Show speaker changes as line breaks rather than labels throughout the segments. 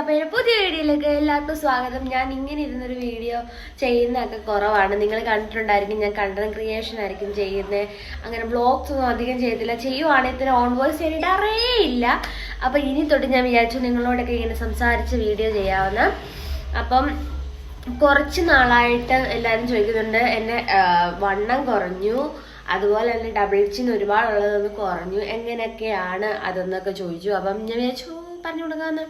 അപ്പൊ ഒരു പുതിയ വീഡിയോയിലേക്ക് എല്ലാവർക്കും സ്വാഗതം. ഞാൻ ഇങ്ങനെ ഇരുന്നൊരു വീഡിയോ ചെയ്യുന്നതൊക്കെ കുറവാണ്. നിങ്ങൾ കണ്ടിട്ടുണ്ടായിരിക്കും ഞാൻ കണ്ടന്റ് ക്രിയേഷൻ ആയിരിക്കും ചെയ്യുന്നത് അങ്ങനെ ബ്ലോഗ്സ് ഒന്നും അധികം ചെയ്തില്ല. ചെയ്യുവാണെങ്കിൽ തന്നെ ഓൺ വോയിസ് ഇടാറേ ഇല്ല. അപ്പോൾ ഇനി തൊട്ട് ഞാൻ വിചാരിച്ചു നിങ്ങളോടൊക്കെ ഇങ്ങനെ സംസാരിച്ച് വീഡിയോ ചെയ്യാവുന്ന. അപ്പം കുറച്ച് നാളായിട്ട് എല്ലാവരും ചോദിക്കുന്നുണ്ട് എന്നെ വണ്ണം കുറഞ്ഞു അതുപോലെ തന്നെ ഡബിൾ ചിൻ ഒരുപാടുള്ളതൊന്ന് കുറഞ്ഞു എങ്ങനെയൊക്കെയാണ്? അതെന്നൊക്കെ ചോദിച്ചു. അപ്പം ഞാൻ വിചാരിച്ചു പറഞ്ഞു കൊടുക്കാന്ന്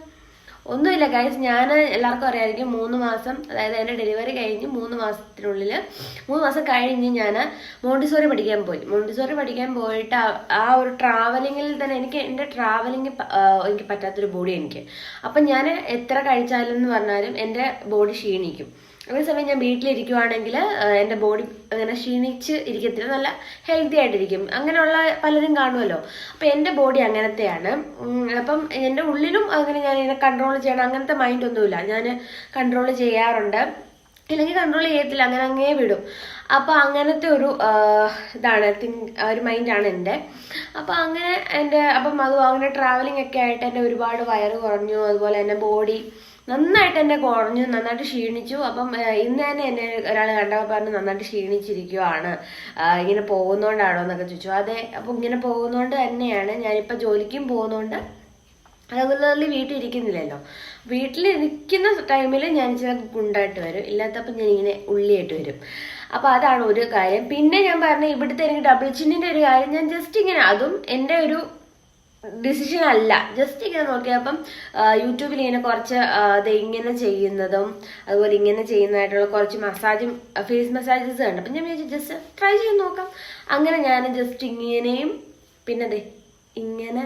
ഒന്നുമില്ല ഗൈസ് ഞാൻ എല്ലാവർക്കും അറിയാമായിരിക്കും മൂന്ന് മാസം അതായത് എന്റെ ഡെലിവറി കഴിഞ്ഞ് മൂന്ന് മാസത്തിനുള്ളിൽ മൂന്ന് മാസം കഴിഞ്ഞ് ഞാൻ മോണ്ടിസോറി പഠിക്കാൻ പോയി. മോണ്ടിസോറി പഠിക്കാൻ പോയിട്ട് ആ- ഒരു ട്രാവലിങ്ങിൽ തന്നെ എനിക്ക് എന്റെ ട്രാവലിംഗ് എനിക്ക് പറ്റാത്തൊരു ബോഡി എനിക്ക്. അപ്പം ഞാൻ എത്ര കഴിച്ചാലും എന്ന് പറഞ്ഞാലും എന്റെ ബോഡി ക്ഷീണിക്കും. അതേസമയം ഞാൻ വീട്ടിലിരിക്കുവാണെങ്കിൽ എന്റെ ബോഡി അങ്ങനെ ക്ഷീണിച്ച് ഇരിക്കത്തില്ല. നല്ല ഹെൽത്തി ആയിട്ടിരിക്കും. അങ്ങനെയുള്ള പലരും കാണുമല്ലോ. അപ്പം എന്റെ ബോഡി അങ്ങനത്തെയാണ്. അപ്പം എന്റെ ഉള്ളിലും അങ്ങനെ ഞാൻ ഇതിനെ കൺട്രോൾ ചെയ്യണം. അങ്ങനത്തെ മൈൻഡ് ഒന്നുമില്ല. ഞാൻ കൺട്രോൾ ചെയ്യാറുണ്ട്. അല്ലെങ്കിൽ കൺട്രോൾ ചെയ്യത്തില്ല. അങ്ങനെ അങ്ങേ വിടും. അപ്പോൾ അങ്ങനത്തെ ഒരു ഇതാണ് തിങ്ക് ഒരു മൈൻഡാണ് എന്റെ. അപ്പോൾ അങ്ങനെ എന്റെ അപ്പം അതും അങ്ങനെ ട്രാവലിംഗ് ഒക്കെ ആയിട്ട് എന്റെ ഒരുപാട് വയറ് കുറഞ്ഞു. അതുപോലെ എന്റെ ബോഡി നന്നായിട്ട് എന്നെ കുറഞ്ഞു നന്നായിട്ട് ക്ഷീണിച്ചു. അപ്പം ഇന്ന് തന്നെ എന്നെ ഒരാൾ കണ്ടപ്പോൾ പറഞ്ഞു നന്നായിട്ട് ക്ഷീണിച്ചിരിക്കുവാണ്. ഇങ്ങനെ പോകുന്നോണ്ടാണോ എന്നൊക്കെ ചോദിച്ചു. അതെ അപ്പം ഇങ്ങനെ പോകുന്നോണ്ട് തന്നെയാണ് ഞാനിപ്പോൾ ജോലിക്കും പോകുന്നോണ്ട് അതുപോലെ വീട്ടിൽ ഇരിക്കുന്നില്ലല്ലോ വീട്ടിൽ ഇരിക്കുന്ന ടൈമിൽ ഞാൻ ചില ഗുണ്ടായിട്ട് വരും. ഇല്ലാത്തപ്പോൾ ഞാൻ ഇങ്ങനെ ഉള്ളിയായിട്ട് വരും. അപ്പോൾ അതാണ് ഒരു കാര്യം. പിന്നെ ഞാൻ പറഞ്ഞ ഇവിടുത്തെ എനിക്ക് ഡബിൾ ചിന്നിന്റെ ഒരു കാര്യം ഞാൻ ജസ്റ്റ് ഇങ്ങനെ അതും എന്റെ ഒരു ഡിസിഷൻ അല്ല. ജസ്റ്റ് ഇങ്ങനെ നോക്കിയപ്പം യൂട്യൂബിൽ ഇങ്ങനെ കുറച്ച് ഇത് ഇങ്ങനെ ചെയ്യുന്നതും അതുപോലെ ഇങ്ങനെ ചെയ്യുന്നതായിട്ടുള്ള കുറച്ച് മസാജും ഫേസ് മസാജസ് കണ്ടു. അപ്പം ഞാൻ വിചാരിച്ചു ജസ്റ്റ് ട്രൈ ചെയ്ത് നോക്കാം. അങ്ങനെ ഞാൻ ജസ്റ്റ് ഇങ്ങനെയും പിന്നെ അതെ ഇങ്ങനെ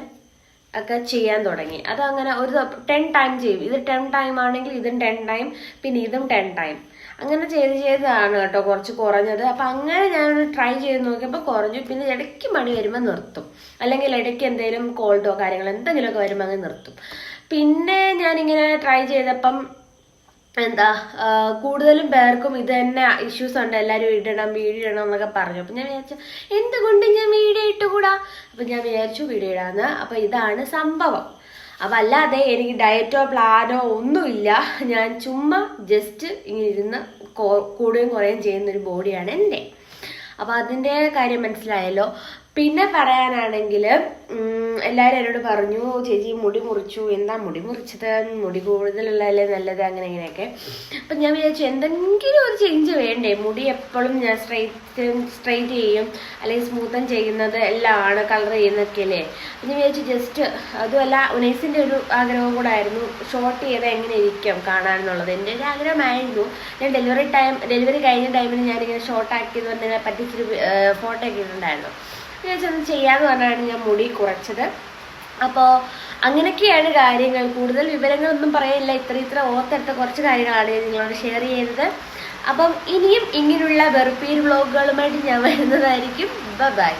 ഒക്കെ ചെയ്യാൻ തുടങ്ങി. അത് അങ്ങനെ ഒരു ടെൻ ടൈം ചെയ്യും. ഇത് ടെൻ ടൈം ആണെങ്കിൽ ഇതും ടെൻ ടൈം പിന്നെ ഇതും ടെൻ ടൈം അങ്ങനെ ചെയ്ത് ചെയ്താണ് കേട്ടോ കുറച്ച് കുറഞ്ഞത്. അപ്പം അങ്ങനെ ഞാൻ ട്രൈ ചെയ്ത് നോക്കിയപ്പോൾ കുറഞ്ഞു. പിന്നെ ഇടയ്ക്ക് മടി വരുമ്പോൾ നിർത്തും. അല്ലെങ്കിൽ ഇടയ്ക്ക് എന്തെങ്കിലും കോൾഡോ കാര്യങ്ങളോ എന്തെങ്കിലുമൊക്കെ വരുമ്പോൾ അങ്ങ് നിർത്തും. പിന്നെ ഞാനിങ്ങനെ ട്രൈ ചെയ്തപ്പം എന്താ കൂടുതലും പേർക്കും ഇത് തന്നെ ഇഷ്യൂസ് ഉണ്ട്. എല്ലാവരും ഇടണം വീഡിയോ ഇടണം എന്നൊക്കെ പറഞ്ഞു. അപ്പം ഞാൻ വിചാരിച്ചു എന്തുകൊണ്ട് ഞാൻ വീഡിയോ ഇട്ടുകൂടാ? അപ്പം ഞാൻ വിചാരിച്ചു വീഡിയോ ഇടാന്ന്. അപ്പം ഇതാണ് സംഭവം. അപ്പം അല്ലാതെ എനിക്ക് ഡയറ്റോ പ്ലാനോ ഒന്നുമില്ല. ഞാൻ ചുമ്മാ ജസ്റ്റ് ഇങ്ങനെ ഇരുന്ന് കൂടുകയും കുറയും ചെയ്യുന്നൊരു ബോഡിയാണ് എന്റെ. അപ്പം അതിന്റെ കാര്യം മനസ്സിലായല്ലോ. പിന്നെ പറയാനാണെങ്കിൽ എല്ലാവരും എന്നോട് പറഞ്ഞു ചേച്ചി മുടി മുറിച്ചു. എന്താ മുടി മുറിച്ചത്? മുടി കൂടുതലുള്ളതല്ലേ നല്ലത്? അങ്ങനെ ഇങ്ങനെയൊക്കെ. അപ്പം ഞാൻ വിചാരിച്ചു എന്തെങ്കിലും ഒരു ചേഞ്ച് വേണ്ടേ? മുടി എപ്പോഴും ഞാൻ സ്ട്രൈറ്റ് സ്ട്രൈറ്റ് ചെയ്യും. അല്ലെങ്കിൽ സ്മൂത്തൻ ചെയ്യുന്നത് എല്ലാം ആണ് കളർ ചെയ്യുന്നതൊക്കെ അല്ലേ? അപ്പം ഞാൻ വിചാരിച്ചു ജസ്റ്റ് അതുമല്ല ഉനൈസിന്റെ ഒരു ആഗ്രഹം കൂടെ ആയിരുന്നു ഷോർട്ട് ചെയ്ത് എങ്ങനെ ഇരിക്കും കാണാനെന്നുള്ളത് എന്റെ ഒരു ആഗ്രഹമായിരുന്നു. ഞാൻ ഡെലിവറി ടൈം ഡെലിവറി കഴിഞ്ഞ ടൈമിൽ ഞാനിങ്ങനെ ഷോർട്ട് ആക്കിയെന്ന് പറഞ്ഞാൽ പറ്റിച്ചൊരു ഫോട്ടോ ഒക്കെ ഇട്ടിട്ടുണ്ടായിരുന്നു. ഞാൻ ചെന്ന് ചെയ്യാന്ന് പറഞ്ഞാണ് ഞാൻ മുടി കുറച്ചത്. അപ്പോൾ അങ്ങനെയൊക്കെയാണ് കാര്യങ്ങൾ. കൂടുതൽ വിവരങ്ങളൊന്നും പറയാനില്ല ഇത്ര ഇത്ര ഓർത്തെടുത്ത കുറച്ച് കാര്യങ്ങളാണ് ഞാൻ നിങ്ങളോട് ഷെയർ ചെയ്തത്. അപ്പം ഇനിയും ഇങ്ങനെയുള്ള വെറുപ്പീർ വ്ളോഗുകളുമായിട്ട് ഞാൻ വരുന്നതായിരിക്കും. ബൈ